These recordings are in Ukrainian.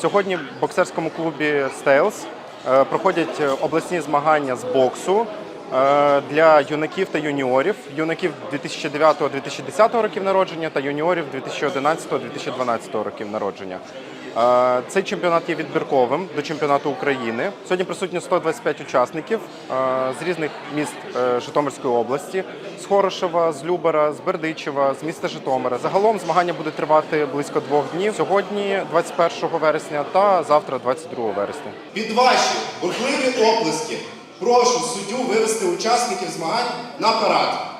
Сьогодні в боксерському клубі Стейлс е, проходять е, обласні змагання з боксу е, для юнаків та юніорів, юнаків 2009-2010 років народження та юніорів 2011-2012 років народження. Цей чемпіонат є відбірковим до чемпіонату України. Сьогодні присутні 125 учасників з різних міст е, Житомирської області, з Хорошева, з Любера, з Бердичева, з міста Житомира. Загалом змагання буде тривати близько двох днів. Сьогодні, 21 вересня, та завтра, 22 вересня. Під ваші бурхливі оплески прошу суддю вивести учасників змагань на парад.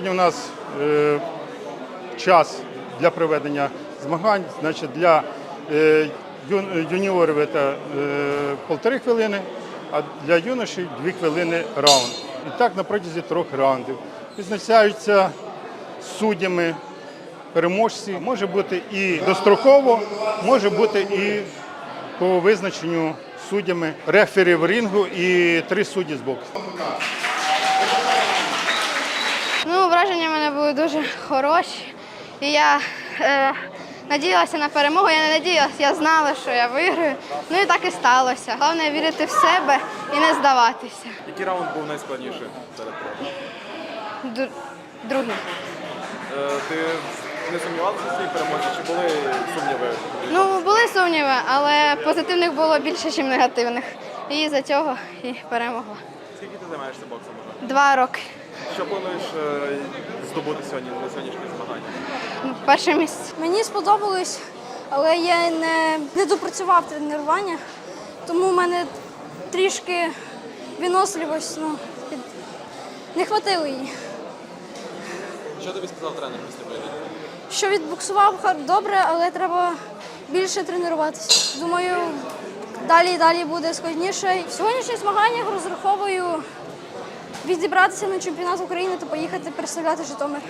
Сьогодні у нас е, час для проведення змагань. Значить, для е, юніорів це е, полтори хвилини, а для юношей дві хвилини раунд. І так на протязі трьох раундів. Визначаються суддями переможці. Може бути і достроково, може бути і по визначенню суддями рефері в рингу і три судді з боксу. Враження в мене були дуже хороші. І я е, надіялася на перемогу. Я не надіялася, я знала, що я виграю. Ну і так і сталося. Головне вірити в себе і не здаватися. Який раунд був найскладніший серед? Ду- Другий. Е, Ти не сумнівався в своїй перемозі, чи були сумніви? Ну, були сумніви, але позитивних було більше, ніж негативних. І за цього і перемогла. Скільки ти займаєшся боксом уже? Два роки. Що плануєш е, здобути сьогодні на сьогоднішніх змаганнях? Ну, Перше місце. Мені сподобалось, але я не, не допрацював тренування, тому в мене трішки виносливість ну, під... не хватило її. Що тобі сказав тренер після поєдинку? Що відбуксував добре, але треба більше тренуватися. Думаю, далі і далі буде складніше. В сьогоднішніх змаганнях розраховую відібратися на чемпіонат України та поїхати представляти Житомир.